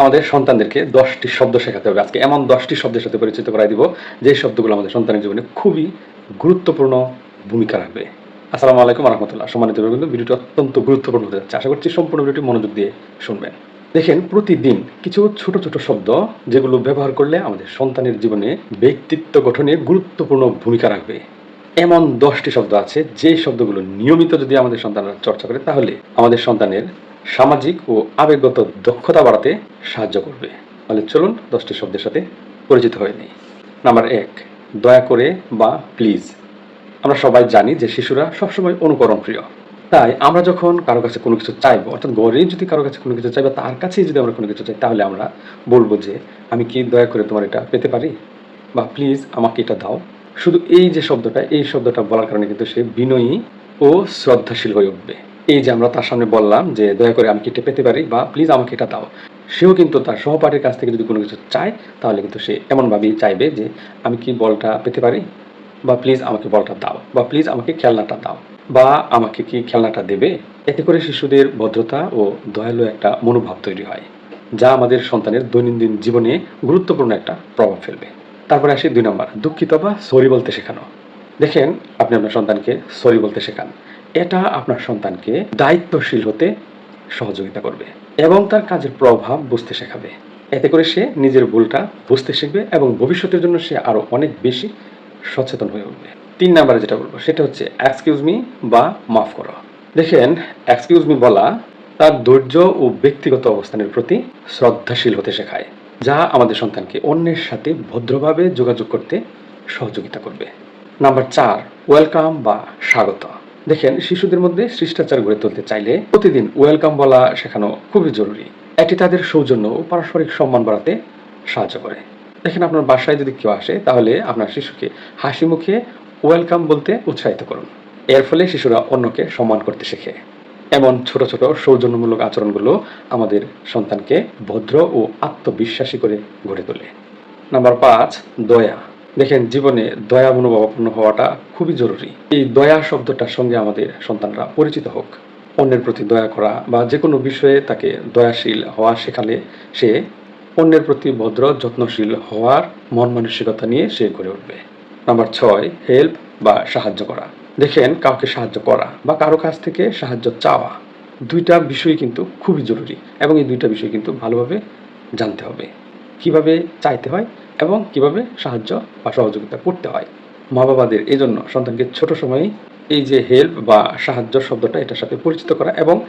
আমাদের সন্তানদেরকে দশটি শব্দ শেখাতে হবে। আজকে এমন দশটি শব্দের সাথে পরিচিত করাই দিব, যে শব্দগুলো আমাদের সন্তানের জীবনে খুবই গুরুত্বপূর্ণ ভূমিকা রাখবে। আসসালামু আলাইকুম রহমতুল্লাহ সম্মানিত কিন্তু ভিডিওটি অত্যন্ত গুরুত্বপূর্ণ হতে যাচ্ছে। আশা করছি সম্পূর্ণ ভিডিওটি মনোযোগ দিয়ে শুনবেন। দেখেন, প্রতিদিন কিছু ছোট ছোট শব্দ যেগুলো ব্যবহার করলে আমাদের সন্তানের জীবনে ব্যক্তিত্ব গঠনে গুরুত্বপূর্ণ ভূমিকা রাখবে। এমন দশটি শব্দ আছে, যে শব্দগুলো নিয়মিত যদি আমাদের সন্তানরা চর্চা করে, তাহলে আমাদের সন্তানের সামাজিক ও আবেগগত দক্ষতা বাড়াতে সাহায্য করবে। তাহলে চলুন দশটি শব্দের সাথে পরিচিত হয়ে নেই। নাম্বার এক, দয়া করে বা প্লিজ। আমরা সবাই জানি যে শিশুরা সবসময় অনুকরণ প্রিয় তাই আমরা যখন কারও কাছে কোনো কিছু চাইব, অর্থাৎ ঘরে যদি কারও কাছে কোনো কিছু চাইব, তার কাছেই যদি আমরা কোনো কিছু চাই, তাহলে আমরা বলব যে, আমি কি দয়া করে তোমার এটা পেতে পারি? বা প্লিজ আমাকে এটা দাও। শুধু এই যে শব্দটা, এই শব্দটা বলার কারণে কিন্তু সে বিনয়ী ও শ্রদ্ধাশীল হয়ে উঠবে। এই যে আমরা তার সামনে বললাম যে, দয়া করে আমি এটা পেতে পারি বা প্লিজ আমাকে এটা দাও। সেও কিন্তু তার সহপাঠীর কাছ থেকে যদি কোনো কিছু চায়, তাহলে কিন্তু সে এমনভাবেই চাইবে যে, আমি কি বলটা পেতে পারি? বা প্লিজ আমাকে বলটা দাও। বা প্লিজ আমাকে খেলনাটা দাও। বা আমাকে কি খেলনাটা দেবে? এতে করে শিশুদের ভদ্রতা ও দয়ালু একটা মনোভাব তৈরি হয়, যা আমাদের সন্তানের দৈনন্দিন জীবনে গুরুত্বপূর্ণ একটা প্রভাব ফেলবে। তারপরে আসি দুই নম্বর, দুঃখিত বা সরি বলতে শেখানো। দেখেন, আপনি আপনার সন্তানকে সরি বলতে শেখান। এটা আপনার সন্তানকে দায়িত্বশীল হতে সহযোগিতা করবে এবং তার কাজের প্রভাব বুঝতে শেখাবে। এতে করে সে নিজের ভুলটা বুঝতে শিখবে এবং ভবিষ্যতের জন্য সে আরও অনেক বেশি সচেতন হয়ে উঠবে। তিন নাম্বারে যেটা বলব, সেটা হচ্ছে এক্সকিউজ মি বা মাফ করো। দেখেন এক্সকিউজ মি বলা তার ধৈর্য ও ব্যক্তিগত অবস্থানের প্রতি শ্রদ্ধাশীল হতে শেখায়, যা আমাদের সন্তানকে অন্যের সাথে ভদ্রভাবে যোগাযোগ করতে সহযোগিতা করবে। নাম্বার চার ওয়েলকাম বা স্বাগত। দেখেন, শিশুদের মধ্যে শিষ্টাচার গড়ে তুলতে চাইলে প্রতিদিন ওয়েলকাম বলা শেখানো খুবই জরুরি। এটি তাদের সৌজন্য ও পারস্পরিক সম্মান বাড়াতে সাহায্য করে। দেখেন, আপনার বাসায় যদি কেউ আসে, তাহলে আপনার শিশুকে হাসি মুখে ওয়েলকাম বলতে উৎসাহিত করুন। এর ফলে শিশুরা অন্যকে সম্মান করতে শেখে। এমন ছোট ছোট সৌজন্যমূলক আচরণগুলো আমাদের সন্তানকে ভদ্র ও আত্মবিশ্বাসী করে গড়ে তোলে। নাম্বার পাঁচ, দয়া। দেখেন, জীবনে দয়া মনোভাবাপন্ন হওয়াটা খুবই জরুরি। এই দয়া শব্দটার সঙ্গে আমাদের সন্তানরা পরিচিত হোক। অন্যের প্রতি দয়া করা বা যে কোনো বিষয়ে তাকে দয়াশীল হওয়া শেখালে সে অন্যের প্রতি ভদ্র, যত্নশীল হওয়ার মন মানসিকতা নিয়ে সে গড়ে উঠবে। নাম্বার ছয়, হেল্প বা সাহায্য করা। দেখেন, কাউকে সাহায্য করা বা কারও কাছ থেকে সাহায্য চাওয়া দুইটা বিষয় কিন্তু খুবই জরুরি এবং এই দুইটা বিষয় কিন্তু ভালোভাবে জানতে হবে। কীভাবে চাইতে হয় এবং কীভাবে সাহায্য বা সহযোগিতা করতে হয়। মা বাবাদের এই জন্য সন্তানকে ছোট সময়েই এই যে হেল্প বা সাহায্য শব্দটা এটার সাথে পরিচিত করা এবং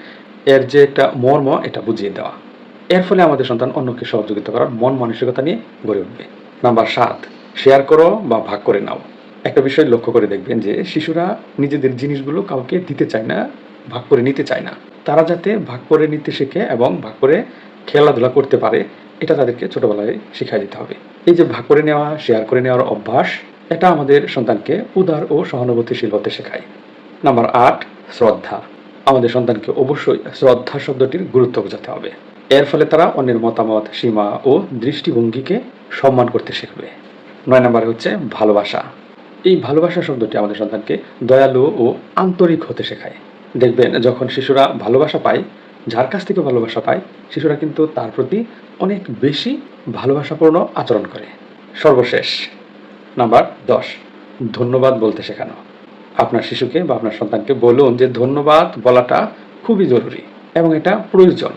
এর যে একটা মর্ম, এটা বুঝিয়ে দেওয়া। এর ফলে আমাদের সন্তান অন্যকে সহযোগিতা করার মন মানসিকতা নিয়ে গড়ে উঠবে। নাম্বার সাত শেয়ার করো বা ভাগ করে নাও। একটা বিষয় লক্ষ্য করে দেখবেন যে শিশুরা নিজেদের জিনিসগুলো কাউকে দিতে চায় না, ভাগ করে নিতে চায় না। তারা যাতে ভাগ করে নিতে শেখে এবং ভাগ করে খেলাধুলা করতে পারে, এটা তাদেরকে ছোটবেলায় শিখাই দিতে হবে। এই যে ভাগ করে নেওয়া শেয়ার করে নেওয়ার অভ্যাস, এটা আমাদের সন্তানকে উদার ও সহানুভূতিশীল হতে শেখায়। নাম্বার আট শ্রদ্ধা। আমাদের সন্তানকে অবশ্যই শ্রদ্ধা শব্দটির গুরুত্ব বোঝাতে হবে। এর ফলে তারা অন্যের মতামত, সীমা ও দৃষ্টিভঙ্গিকে সম্মান করতে শিখবে। নয় নম্বরে হচ্ছে ভালোবাসা। এই ভালোবাসা শব্দটি আমাদের সন্তানকে দয়ালু ও আন্তরিক হতে শেখায়। দেখবেন যখন শিশুরা ভালোবাসা পায় যার কাছ থেকে ভালোবাসা পায়, শিশুরা কিন্তু তার প্রতি অনেক বেশি ভালোবাসাপূর্ণ আচরণ করে। সর্বশেষ, নাম্বার দশ, ধন্যবাদ বলতে শেখানো। আপনার শিশুকে বা আপনার সন্তানকে বলুন যে ধন্যবাদ বলাটা খুবই জরুরি এবং এটা প্রয়োজন।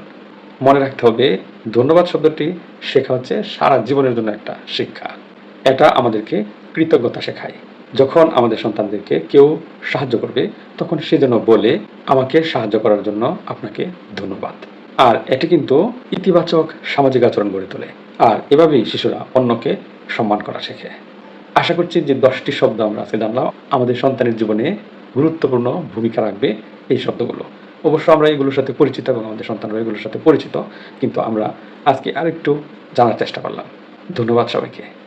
মনে রাখতে হবে, ধন্যবাদ শব্দটি শেখা হচ্ছে সারা জীবনের জন্য একটা শিক্ষা। এটা আমাদেরকে কৃতজ্ঞতা শেখায়। যখন আমাদের সন্তানদেরকে কেউ সাহায্য করবে, তখন সে যেন বলে, আমাকে সাহায্য করার জন্য আপনাকে ধন্যবাদ। আর এটি কিন্তু ইতিবাচক সামাজিক আচরণ গড়ে তোলে। আর এভাবেই শিশুরা অন্যকে সম্মান করা শেখে। আশা করছি যে দশটি শব্দ আমরা আজকে জানলাম। আমাদের সন্তানের জীবনে গুরুত্বপূর্ণ ভূমিকা রাখবে এই শব্দগুলো। অবশ্য আমরা এগুলোর সাথে পরিচিত এবং আমাদের সন্তানরা এগুলোর সাথে পরিচিত, কিন্তু আমরা আজকে আরেকটু জানার চেষ্টা করলাম। ধন্যবাদ সবাইকে।